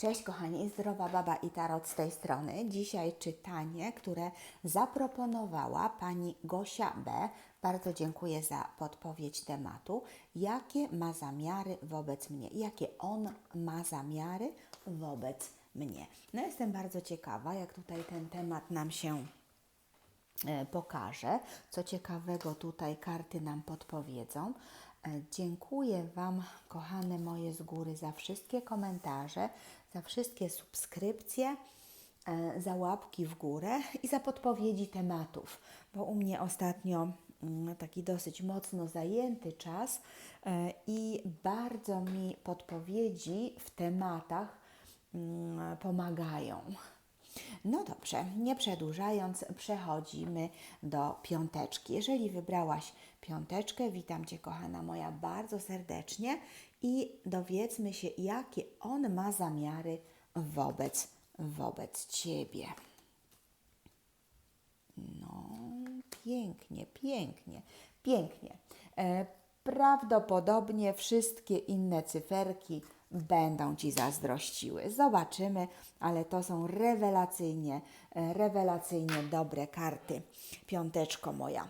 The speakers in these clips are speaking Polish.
Cześć kochani, Zdrowa Baba i Tarot z tej strony. Dzisiaj czytanie, które zaproponowała pani Gosia B. Bardzo dziękuję za podpowiedź tematu. Jakie ma zamiary wobec mnie? Jakie on ma zamiary wobec mnie? No jestem bardzo ciekawa, jak tutaj ten temat nam się e, pokaże. Co ciekawego tutaj karty nam podpowiedzą. E, Dziękuję Wam, kochane moje z góry, za wszystkie komentarze, za wszystkie subskrypcje, e, za łapki w górę i za podpowiedzi tematów, bo u mnie ostatnio mm, taki dosyć mocno zajęty czas e, i bardzo mi podpowiedzi w tematach mm, pomagają. No dobrze, nie przedłużając, przechodzimy do piąteczki. Jeżeli wybrałaś piąteczkę, witam Cię, kochana moja, bardzo serdecznie i dowiedzmy się, jakie on ma zamiary wobec, wobec Ciebie. No, pięknie, pięknie, pięknie. E, prawdopodobnie wszystkie inne cyferki będą Ci zazdrościły. Zobaczymy, ale to są rewelacyjnie, e, rewelacyjnie dobre karty. Piąteczko moja.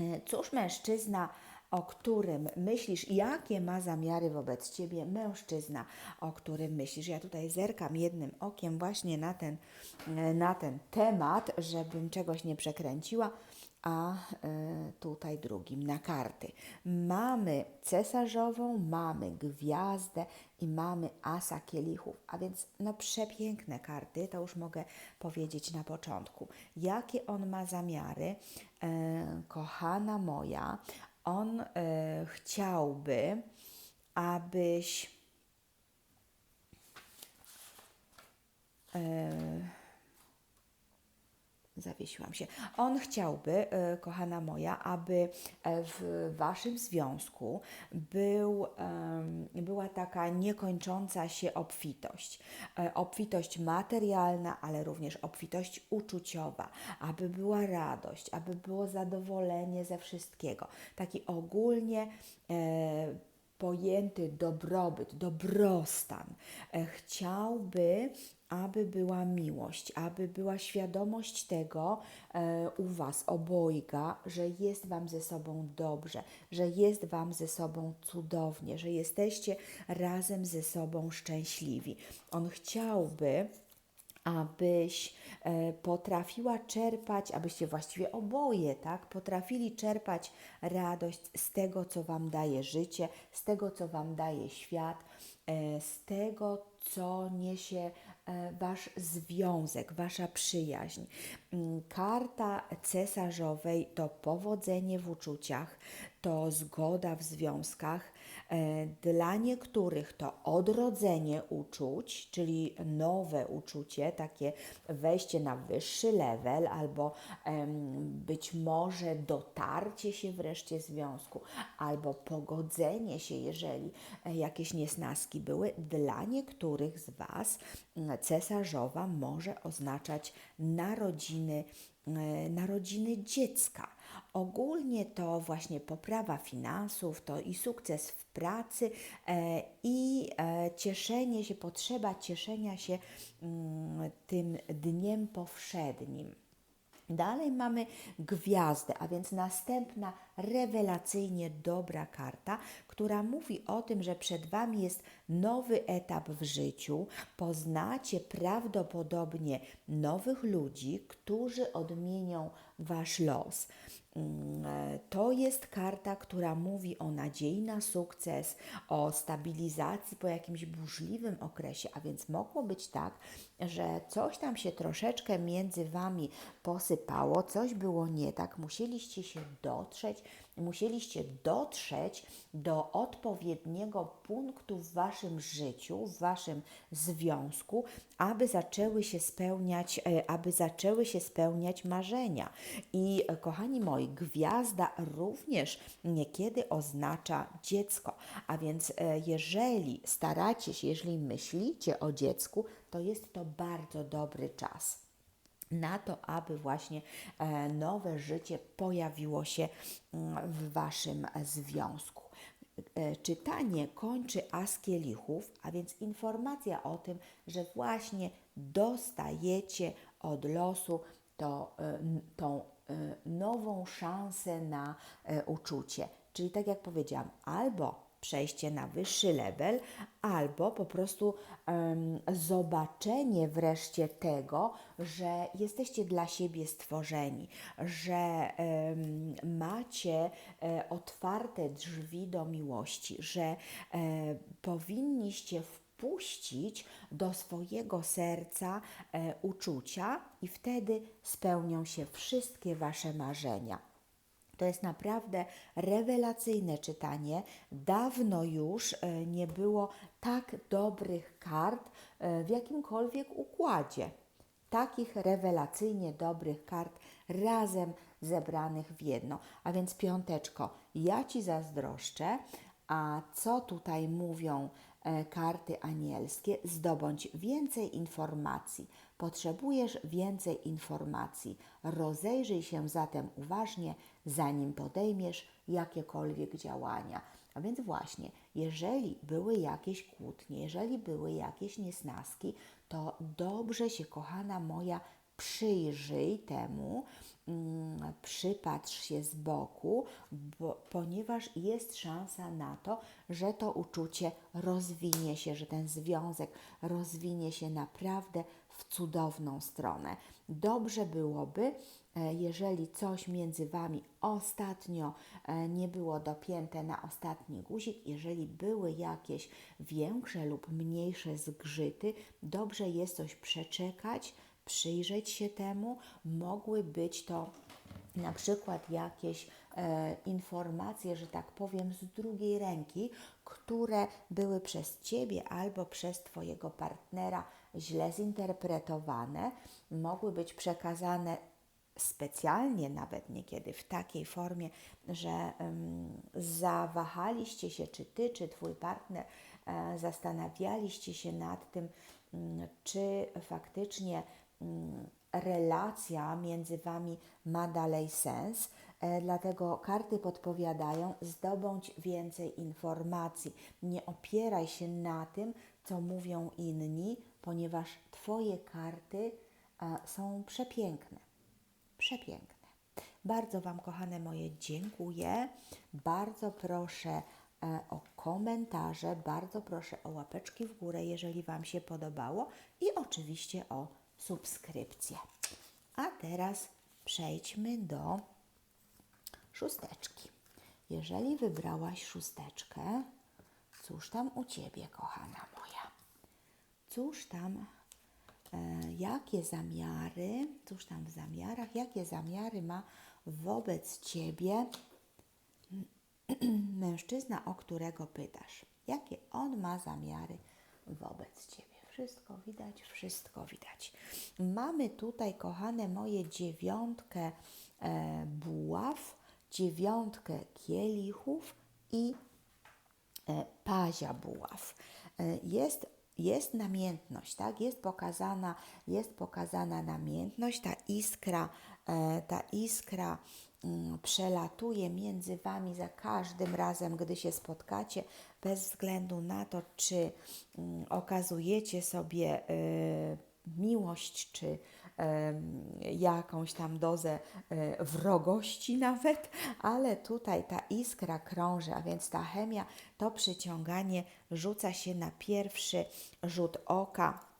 E, Cóż mężczyzna, o którym myślisz, jakie ma zamiary wobec ciebie mężczyzna, o którym myślisz? Ja tutaj zerkam jednym okiem właśnie na ten, e, na ten temat, żebym czegoś nie przekręciła, a e, tutaj drugim na karty. Mamy cesarzową, mamy gwiazdę i mamy asa kielichów, a więc no przepiękne karty, to już mogę powiedzieć na początku. Jakie on ma zamiary, e, kochana moja, on e, chciałby, abyś zawiesiłam się. On chciałby, e, kochana moja, aby e, w waszym związku był, była taka niekończąca się obfitość. E, Obfitość materialna, ale również obfitość uczuciowa, aby była radość, aby było zadowolenie ze wszystkiego. Taki ogólnie pojęty dobrobyt, dobrostan. E, Chciałby, aby była miłość, aby była świadomość tego e, u Was obojga, że jest Wam ze sobą dobrze, że jest Wam ze sobą cudownie, że jesteście razem ze sobą szczęśliwi. On chciałby, abyś e, potrafiła czerpać, abyście właściwie oboje, tak, potrafili czerpać radość z tego, co Wam daje życie, z tego, co Wam daje świat, e, z tego, co niesie e, Wasz związek, Wasza przyjaźń. Mm, Karta cesarzowej to powodzenie w uczuciach, to zgoda w związkach. E, Dla niektórych to odrodzenie uczuć, czyli nowe uczucie, takie wejście na wyższy level, albo być może dotarcie się wreszcie związku, albo pogodzenie się, jeżeli e, jakieś niesnaski były. Dla niektórych z Was cesarzowa może oznaczać narodziny, e, narodziny dziecka. Ogólnie to właśnie poprawa finansów, to i sukces w pracy e, i e, cieszenie się, potrzeba cieszenia się mm, tym dniem powszednim. Dalej mamy gwiazdę, a więc następna rewelacyjnie dobra karta, która mówi o tym, że przed Wami jest nowy etap w życiu. Poznacie prawdopodobnie nowych ludzi, którzy odmienią Wasz los. Mm, e, To jest karta, która mówi o nadziei na sukces, o stabilizacji po jakimś burzliwym okresie, a więc mogło być tak, że coś tam się troszeczkę między Wami posypało, coś było nie tak, musieliście się dotrzeć, musieliście dotrzeć do odpowiedniego punktu w Waszym życiu, w Waszym związku, aby zaczęły się spełniać, e, aby zaczęły się spełniać marzenia. I e, kochani moi, gwiazda również niekiedy oznacza dziecko. A więc e, jeżeli staracie się, jeżeli myślicie o dziecku, to jest to bardzo dobry czas na to, aby właśnie e, nowe życie pojawiło się mm, w Waszym związku. e, czytanie kończy as kielichów, a więc informacja o tym, że właśnie dostajecie od losu to, e, tą nową szansę na uczucie. Czyli tak jak powiedziałam, albo przejście na wyższy level, albo po prostu em, zobaczenie wreszcie tego, że jesteście dla siebie stworzeni, że em, macie e, otwarte drzwi do miłości, że e, powinniście wpuścić do swojego serca e, uczucia i wtedy spełnią się wszystkie Wasze marzenia. To jest naprawdę rewelacyjne czytanie. Dawno już e, nie było tak dobrych kart e, w jakimkolwiek układzie. Takich rewelacyjnie dobrych kart razem zebranych w jedno. A więc piąteczko, ja Ci zazdroszczę. A co tutaj mówią e, karty anielskie? Zdobądź więcej informacji. Potrzebujesz więcej informacji. Rozejrzyj się zatem uważnie, zanim podejmiesz jakiekolwiek działania. A więc właśnie, jeżeli były jakieś kłótnie, jeżeli były jakieś niesnaski, to dobrze się, kochana moja, przyjrzyj temu, mm, przypatrz się z boku, bo, ponieważ jest szansa na to, że to uczucie rozwinie się, że ten związek rozwinie się naprawdę w cudowną stronę. Dobrze byłoby, jeżeli coś między Wami ostatnio e, nie było dopięte na ostatni guzik, jeżeli były jakieś większe lub mniejsze zgrzyty, dobrze jest coś przeczekać, przyjrzeć się temu. Mogły być to na przykład jakieś e, informacje, że tak powiem, z drugiej ręki, które były przez Ciebie albo przez Twojego partnera źle zinterpretowane, mogły być przekazane specjalnie, nawet niekiedy w takiej formie, że em, zawahaliście się, czy Ty, czy Twój partner, e, zastanawialiście się nad tym, mm, czy faktycznie mm, relacja między Wami ma dalej sens. E, Dlatego karty podpowiadają, zdobądź więcej informacji. Nie opieraj się na tym, co mówią inni, ponieważ Twoje karty e, są przepiękne. Przepiękne. Bardzo Wam, kochane moje, dziękuję. Bardzo proszę e, o komentarze, bardzo proszę o łapeczki w górę, jeżeli Wam się podobało i oczywiście o subskrypcję. A teraz przejdźmy do szósteczki. Jeżeli wybrałaś szósteczkę, cóż tam u Ciebie, kochana moja? Cóż tam, jakie zamiary, cóż tam w zamiarach, jakie zamiary ma wobec Ciebie mężczyzna, o którego pytasz? Jakie on ma zamiary wobec Ciebie? Wszystko widać, wszystko widać. Mamy tutaj, kochane moje, dziewiątkę e, buław, dziewiątkę kielichów i e, pazia buław. E, Jest, jest namiętność, tak? Jest pokazana, jest pokazana namiętność, ta iskra, e, ta iskra mm, przelatuje między Wami za każdym razem, gdy się spotkacie, bez względu na to, czy mm, okazujecie sobie e, miłość, czy jakąś tam dozę e, wrogości nawet, ale tutaj ta iskra krąży, a więc ta chemia, to przyciąganie rzuca się na pierwszy rzut oka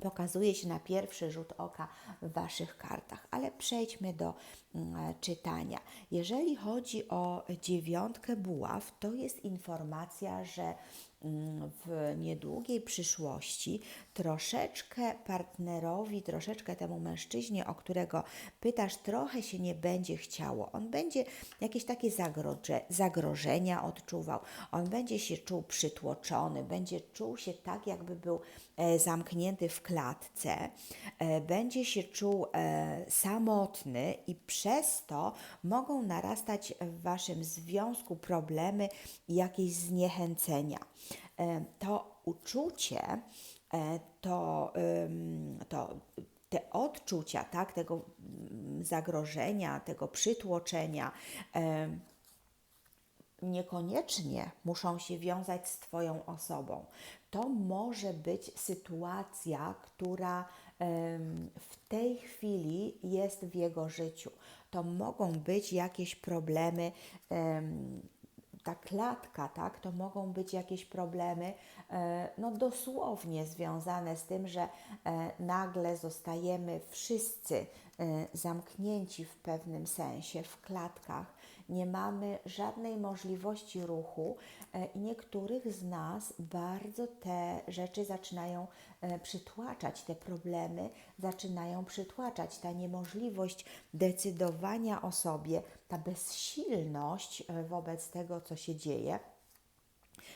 pokazuje się na pierwszy rzut oka w Waszych kartach. Ale przejdźmy do mm, czytania. Jeżeli chodzi o dziewiątkę buław, to jest informacja, że w niedługiej przyszłości troszeczkę partnerowi, troszeczkę temu mężczyźnie, o którego pytasz, trochę się nie będzie chciało. On będzie jakieś takie zagroże, zagrożenia odczuwał, on będzie się czuł przytłoczony, będzie czuł się tak, jakby był zamknięty w klatce, e, będzie się czuł e, samotny i przez to mogą narastać w Waszym związku problemy i jakieś zniechęcenia. E, To uczucie, e, to, to te odczucia, tak, tego mm, zagrożenia, tego przytłoczenia, niekoniecznie muszą się wiązać z Twoją osobą. To może być sytuacja, która w tej chwili jest w jego życiu. To mogą być jakieś problemy. em, ta klatka, tak, to mogą być jakieś problemy, e, no dosłownie związane z tym, że e, nagle zostajemy wszyscy e, zamknięci w pewnym sensie w klatkach, nie mamy żadnej możliwości ruchu e, i niektórych z nas bardzo te rzeczy zaczynają e, przytłaczać, te problemy zaczynają przytłaczać, ta niemożliwość decydowania o sobie, ta bezsilność e, wobec tego, co się dzieje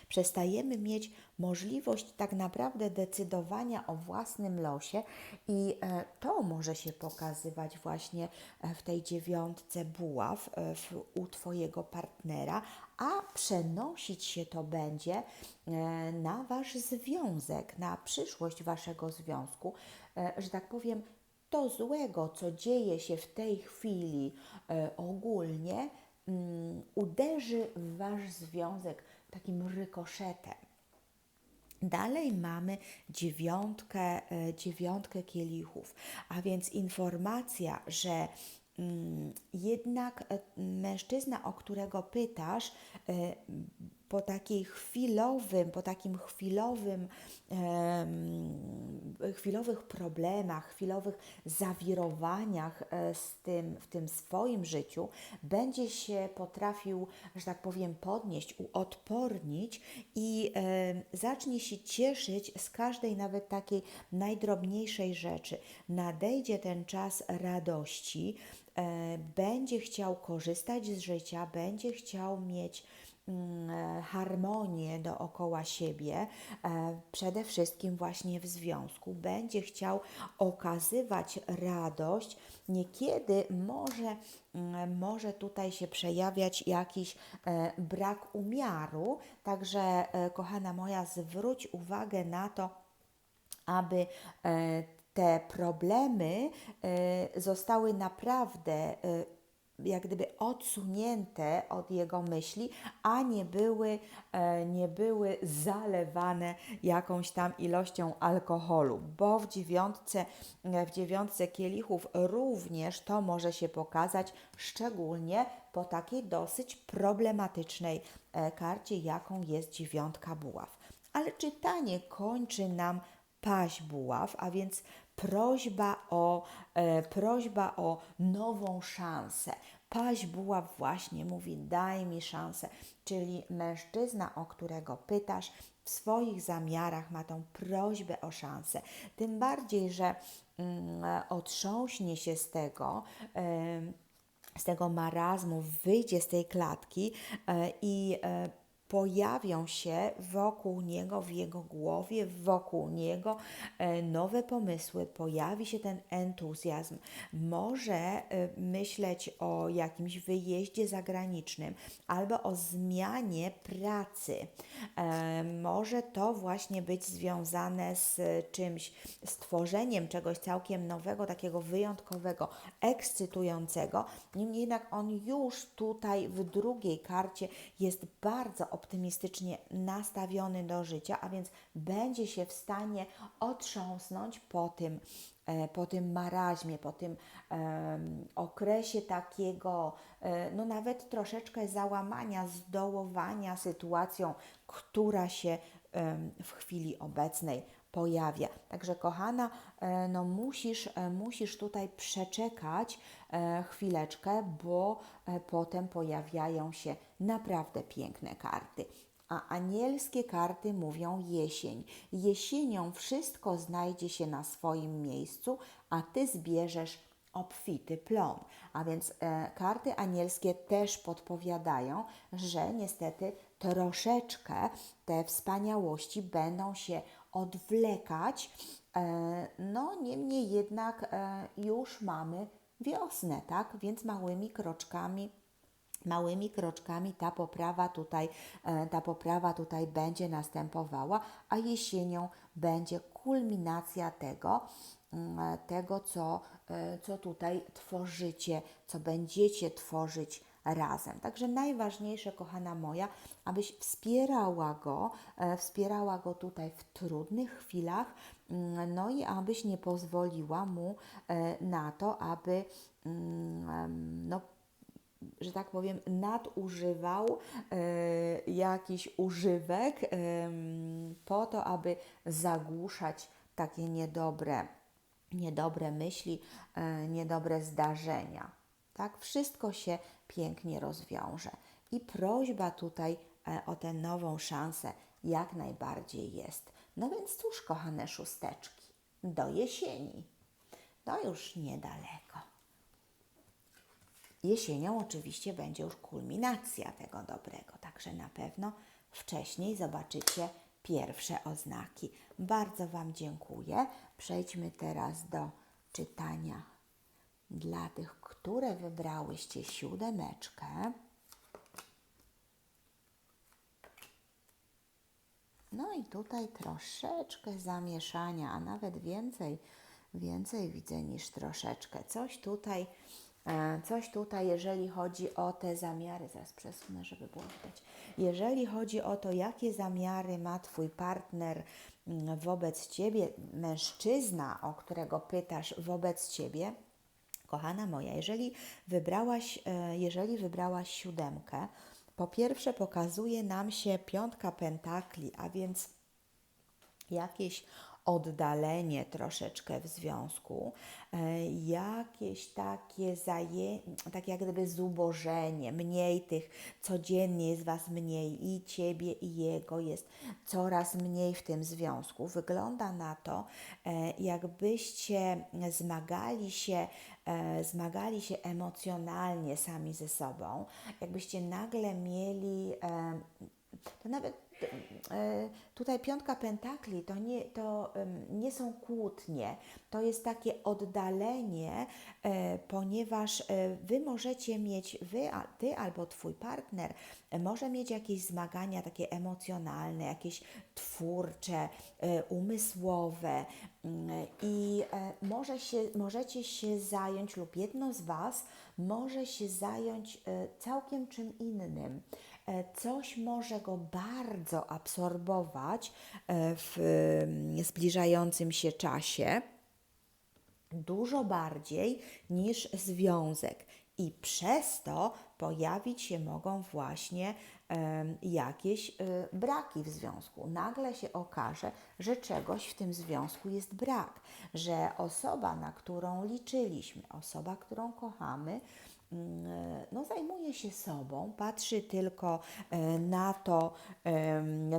przestajemy mieć możliwość tak naprawdę decydowania o własnym losie i e, to może się pokazywać właśnie e, w tej dziewiątce buław e, u Twojego partnera, a przenosić się to będzie na Wasz związek, na przyszłość Waszego związku, że tak powiem, to złego, co dzieje się w tej chwili ogólnie, mm, uderzy w Wasz związek takim rykoszetem. Dalej mamy dziewiątkę, e, dziewiątkę kielichów, a więc informacja, że mm, jednak e, mężczyzna, o którego pytasz, e, po takiej chwilowym, po takim chwilowym, chwilowych problemach, chwilowych zawirowaniach e, z tym, w tym swoim życiu, będzie się potrafił, że tak powiem, podnieść, uodpornić i em, zacznie się cieszyć z każdej nawet takiej najdrobniejszej rzeczy. Nadejdzie ten czas radości, e, będzie chciał korzystać z życia, będzie chciał mieć e, harmonię dookoła siebie, e, przede wszystkim właśnie w związku. Będzie chciał okazywać radość. Niekiedy może, mm, może tutaj się przejawiać jakiś e, brak umiaru, także e, kochana moja, zwróć uwagę na to, aby e, te problemy e, zostały naprawdę e, jak gdyby odsunięte od jego myśli, a nie były, e, nie były zalewane jakąś tam ilością alkoholu, bo w dziewiątce, e, w dziewiątce kielichów również to może się pokazać, szczególnie po takiej dosyć problematycznej e, karcie, jaką jest dziewiątka buław. Ale czytanie kończy nam paź buław, a więc prośba o, e, prośba o nową szansę. Paź buław właśnie mówi daj mi szansę, czyli mężczyzna, o którego pytasz, w swoich zamiarach ma tą prośbę o szansę. Tym bardziej, że mm, otrząśnie się z tego, em, z tego marazmu, wyjdzie z tej klatki e, i e, pojawią się wokół niego, w jego głowie, wokół niego e, nowe pomysły, pojawi się ten entuzjazm. Może e, myśleć o jakimś wyjeździe zagranicznym albo o zmianie pracy. E, Może to właśnie być związane z czymś, z tworzeniem czegoś całkiem nowego, takiego wyjątkowego, ekscytującego. Niemniej jednak on już tutaj w drugiej karcie jest bardzo optymistycznie nastawiony do życia, a więc będzie się w stanie otrząsnąć po tym, e, po tym maraźmie, po tym okresie takiego, e, no nawet troszeczkę załamania, zdołowania sytuacją, która się w chwili obecnej pojawia. Także kochana, e, no musisz, e, musisz tutaj przeczekać e, chwileczkę, bo potem pojawiają się naprawdę piękne karty. A anielskie karty mówią jesień. Jesienią wszystko znajdzie się na swoim miejscu, a ty zbierzesz obfity plon. A więc e, karty anielskie też podpowiadają, że niestety troszeczkę te wspaniałości będą się odwlekać. E, no, niemniej jednak e, już mamy wiosnę, tak? Więc małymi kroczkami małymi kroczkami ta poprawa tutaj, e, ta poprawa tutaj będzie następowała, a jesienią będzie kulminacja tego, mm, tego co, co tutaj tworzycie, co będziecie tworzyć razem. Także najważniejsze, kochana moja, abyś wspierała go, e, wspierała go tutaj w trudnych chwilach, mm, no i abyś nie pozwoliła mu e, na to, aby mm, no, że tak powiem, nadużywał e, jakiś używek po to, aby zagłuszać takie niedobre, niedobre myśli, niedobre zdarzenia. Tak, wszystko się pięknie rozwiąże. I prośba tutaj e, o tę nową szansę jak najbardziej jest. No więc cóż, kochane szósteczki, do jesieni. No już niedaleko. Jesienią oczywiście będzie już kulminacja tego dobrego, także na pewno wcześniej zobaczycie pierwsze oznaki. Bardzo Wam dziękuję. Przejdźmy teraz do czytania dla tych, które wybrałyście siódemeczkę. No i tutaj troszeczkę zamieszania, a nawet więcej, więcej widzę niż troszeczkę. Coś tutaj, e, coś tutaj, jeżeli chodzi o te zamiary, zaraz przesunę, żeby było widać. Jeżeli chodzi o to, jakie zamiary ma Twój partner mm, wobec Ciebie, mężczyzna, o którego pytasz wobec Ciebie, kochana moja, jeżeli wybrałaś, e, jeżeli wybrałaś siódemkę, po pierwsze pokazuje nam się piątka pentakli, a więc jakieś oddalenie troszeczkę w związku, e, jakieś takie zaje, tak jak gdyby zubożenie, mniej tych, codziennie jest Was mniej i Ciebie i Jego jest coraz mniej w tym związku. Wygląda na to, e, jakbyście zmagali się, e, zmagali się emocjonalnie sami ze sobą, jakbyście nagle mieli, to nawet tutaj piątka pentakli to nie, to nie są kłótnie, to jest takie oddalenie, e, ponieważ e, wy możecie mieć, wy, ty albo twój partner może mieć jakieś zmagania takie emocjonalne, jakieś twórcze, umysłowe mm, i może się, możecie się zająć lub jedno z was może się zająć całkiem czym innym. E, coś może go bardzo absorbować e, w mm, zbliżającym się czasie, dużo bardziej niż związek. I przez to pojawić się mogą właśnie jakieś y, braki w związku. Nagle się okaże, że czegoś w tym związku jest brak, że osoba, na którą liczyliśmy, osoba, którą kochamy, no, zajmuje się sobą, patrzy tylko e, na to,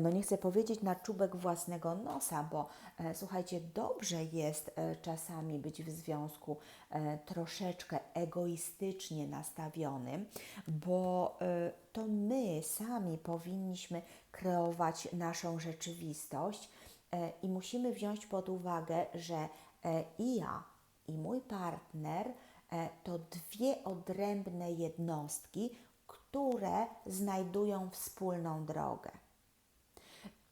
no nie chcę powiedzieć na czubek własnego nosa, bo e, słuchajcie, dobrze jest e, czasami być w związku troszeczkę egoistycznie nastawionym, bo to my sami powinniśmy kreować naszą rzeczywistość i musimy wziąć pod uwagę, że i ja, i mój partner, E, to dwie odrębne jednostki, które znajdują wspólną drogę.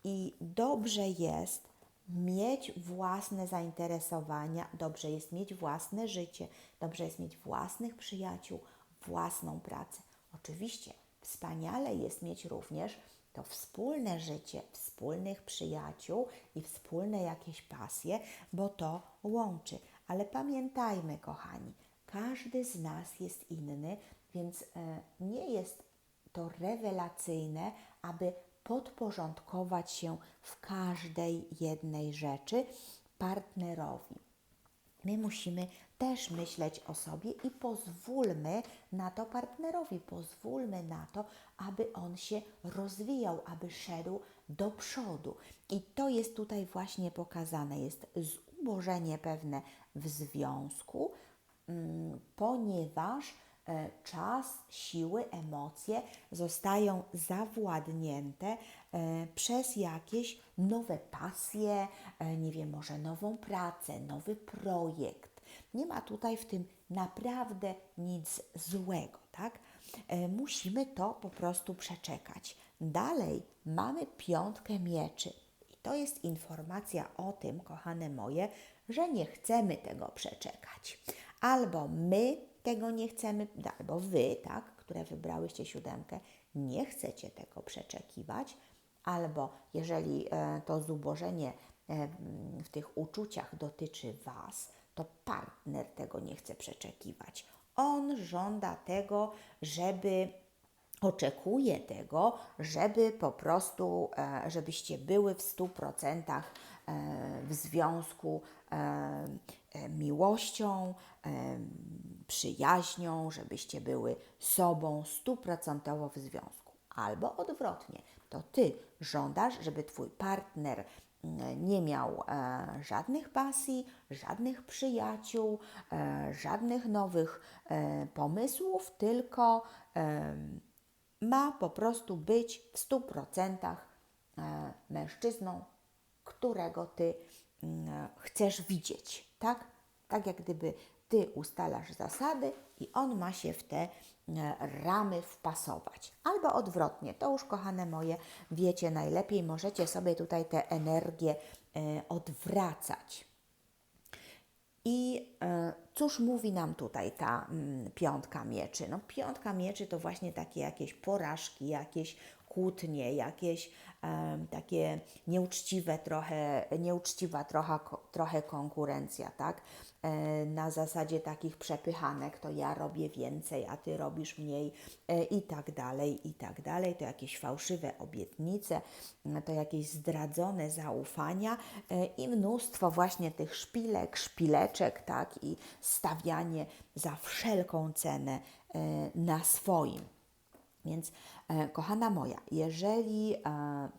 I dobrze jest mieć własne zainteresowania, dobrze jest mieć własne życie, dobrze jest mieć własnych przyjaciół, własną pracę. Oczywiście wspaniale jest mieć również to wspólne życie, wspólnych przyjaciół i wspólne jakieś pasje, bo to łączy. Ale pamiętajmy, kochani, każdy z nas jest inny, więc e, nie jest to rewelacyjne, aby podporządkować się w każdej jednej rzeczy partnerowi. My musimy też myśleć o sobie i pozwólmy na to partnerowi, pozwólmy na to, aby on się rozwijał, aby szedł do przodu. I to jest tutaj właśnie pokazane. Jest zubożenie pewne w związku, ponieważ e, czas, siły, emocje zostają zawładnięte e, przez jakieś nowe pasje, e, nie wiem, może nową pracę, nowy projekt. Nie ma tutaj w tym naprawdę nic złego, tak? Musimy to po prostu przeczekać. Dalej mamy piątkę mieczy. I to jest informacja o tym, kochane moje, że nie chcemy tego przeczekać. Albo my tego nie chcemy, albo wy, tak, które wybrałyście siódemkę, nie chcecie tego przeczekiwać, albo jeżeli e, to zubożenie e, w tych uczuciach dotyczy Was, to partner tego nie chce przeczekiwać. On żąda tego, żeby oczekuje tego, żeby po prostu, e, żebyście były w 100% e, w związku miłością, przyjaźnią, żebyście były sobą stuprocentowo w związku. Albo odwrotnie, to ty żądasz, żeby twój partner mm, nie miał e, żadnych pasji, żadnych przyjaciół, e, żadnych nowych e, pomysłów, tylko e, ma po prostu być w 100% e, mężczyzną, którego ty mm, chcesz widzieć, tak? Tak jak gdyby ty ustalasz zasady i on ma się w te e, ramy wpasować. Albo odwrotnie, to już kochane moje, wiecie najlepiej, możecie sobie tutaj tę energię e, odwracać. I e, cóż mówi nam tutaj ta mm, piątka mieczy? No, piątka mieczy to właśnie takie jakieś porażki, jakieś kłótnie, jakieś em, takie nieuczciwe trochę, nieuczciwa trochę, trochę konkurencja, tak? E, na zasadzie takich przepychanek, to ja robię więcej, a ty robisz mniej e, i tak dalej, i tak dalej. To jakieś fałszywe obietnice, m, to jakieś zdradzone zaufania e, i mnóstwo właśnie tych szpilek, szpileczek, tak? I stawianie za wszelką cenę e, na swoim. Więc, e, kochana moja, jeżeli e,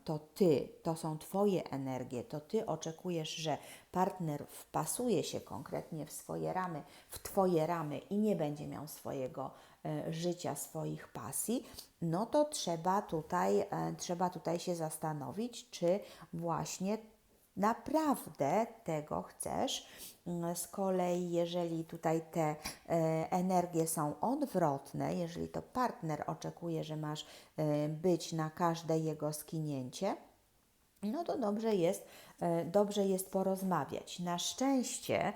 to ty, to są Twoje energie, to ty oczekujesz, że partner wpasuje się konkretnie w swoje ramy, w Twoje ramy i nie będzie miał swojego e, życia, swoich pasji, no to trzeba tutaj, e, trzeba tutaj się zastanowić, czy właśnie naprawdę tego chcesz. Mm, Z kolei, jeżeli tutaj te e, energie są odwrotne, jeżeli to partner oczekuje, że masz e, być na każde jego skinięcie, no to dobrze jest, e, dobrze jest porozmawiać. Na szczęście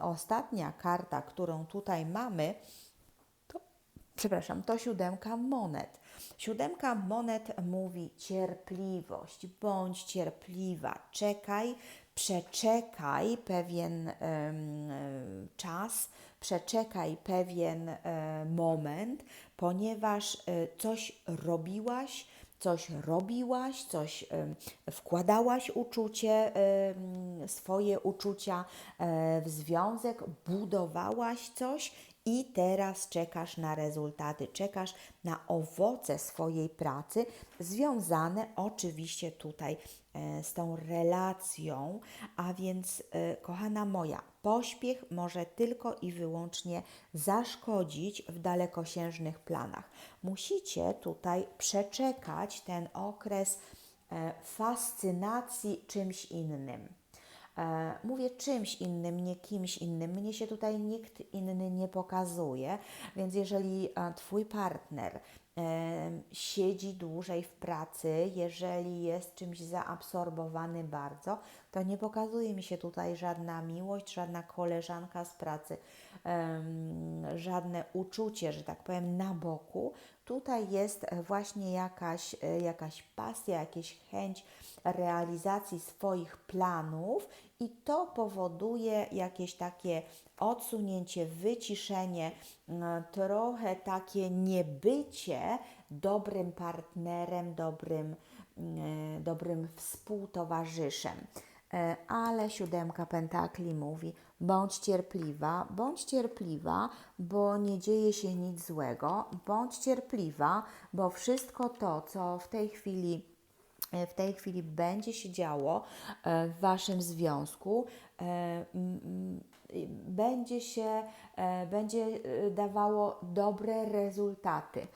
ostatnia karta, którą tutaj mamy, przepraszam, to siódemka monet. Siódemka monet mówi cierpliwość, bądź cierpliwa, czekaj, przeczekaj pewien e, czas, przeczekaj pewien e, moment, ponieważ e, coś robiłaś, coś robiłaś, coś wkładałaś uczucie, swoje uczucia e, w związek, budowałaś coś i teraz czekasz na rezultaty, czekasz na owoce swojej pracy, związane oczywiście tutaj e, z tą relacją, a więc, e, kochana moja, pośpiech może tylko i wyłącznie zaszkodzić w dalekosiężnych planach. Musicie tutaj przeczekać ten okres e, fascynacji czymś innym. E, Mówię czymś innym, nie kimś innym. Mnie się tutaj nikt inny nie pokazuje, więc jeżeli e, Twój partner siedzi dłużej w pracy, jeżeli jest czymś zaabsorbowany bardzo, to nie pokazuje mi się tutaj żadna miłość, żadna koleżanka z pracy, żadne uczucie, że tak powiem, na boku. Tutaj jest e, właśnie jakaś, e, jakaś pasja, jakaś chęć realizacji swoich planów i to powoduje jakieś takie odsunięcie, wyciszenie, trochę takie niebycie dobrym partnerem, dobrym, mm, dobrym współtowarzyszem. E, Ale siódemka pentakli mówi: bądź cierpliwa, bądź cierpliwa, bo nie dzieje się nic złego, bądź cierpliwa, bo wszystko to, co w tej chwili e, w tej chwili będzie się działo e, w Waszym związku, e, będzie się, będzie dawało dobre rezultaty.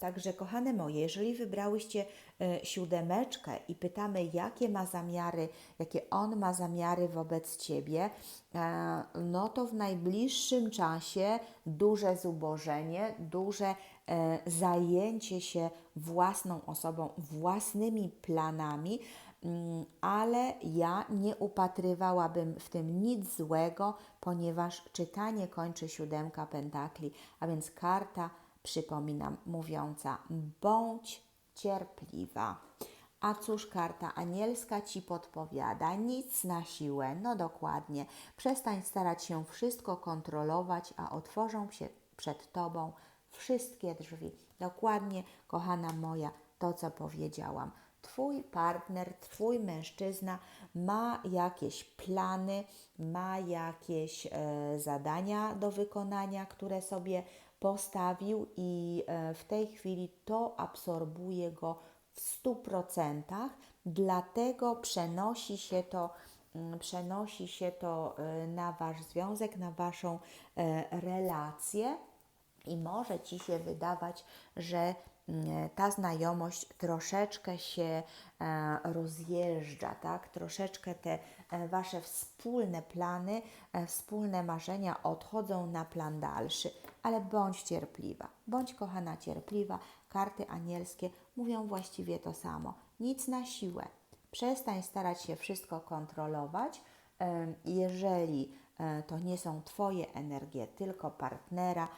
Także, kochane moje, jeżeli wybrałyście e, siódemeczkę i pytamy, jakie ma zamiary, jakie on ma zamiary wobec Ciebie, e, no to w najbliższym czasie duże zubożenie, duże e, zajęcie się własną osobą, własnymi planami, mm, ale ja nie upatrywałabym w tym nic złego, ponieważ czytanie kończy siódemka pentakli, a więc karta przypominam, mówiąca bądź cierpliwa. A cóż karta anielska ci podpowiada? Nic na siłę, no dokładnie. Przestań starać się wszystko kontrolować, a otworzą się przed tobą wszystkie drzwi. Dokładnie, kochana moja, to co powiedziałam. Twój partner, Twój mężczyzna ma jakieś plany, ma jakieś e, zadania do wykonania, które sobie postawił, i e, w tej chwili to absorbuje go w 100%, dlatego przenosi się to, mm, przenosi się to e, na Wasz związek, na Waszą e, relację. I może Ci się wydawać, że ta znajomość troszeczkę się e, rozjeżdża, tak? Troszeczkę te e, Wasze wspólne plany, e, wspólne marzenia odchodzą na plan dalszy, ale bądź cierpliwa, bądź kochana cierpliwa. Karty anielskie mówią właściwie to samo. Nic na siłę. Przestań starać się wszystko kontrolować. Jeżeli e, to nie są Twoje energie, tylko partnera,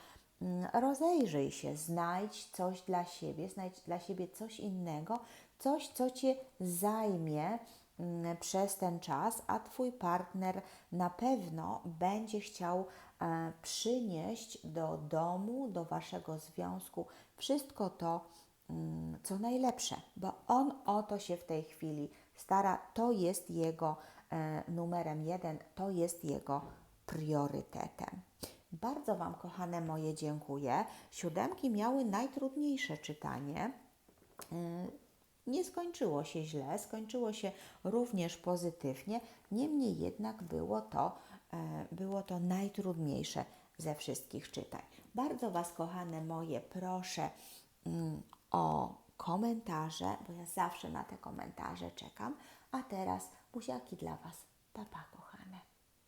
rozejrzyj się, znajdź coś dla siebie, znajdź dla siebie coś innego, coś, co Cię zajmie mm, przez ten czas, a Twój partner na pewno będzie chciał e, przynieść do domu, do Waszego związku wszystko to, mm, co najlepsze, bo on o to się w tej chwili stara, to jest jego e, numerem jeden, to jest jego priorytetem. Bardzo Wam, kochane moje, dziękuję. Siódemki miały najtrudniejsze czytanie. Y, Nie skończyło się źle, skończyło się również pozytywnie, niemniej jednak było to, e, było to najtrudniejsze ze wszystkich czytań. Bardzo Was, kochane moje, proszę mm, o komentarze, bo ja zawsze na te komentarze czekam. A teraz buziaki dla Was. Pa.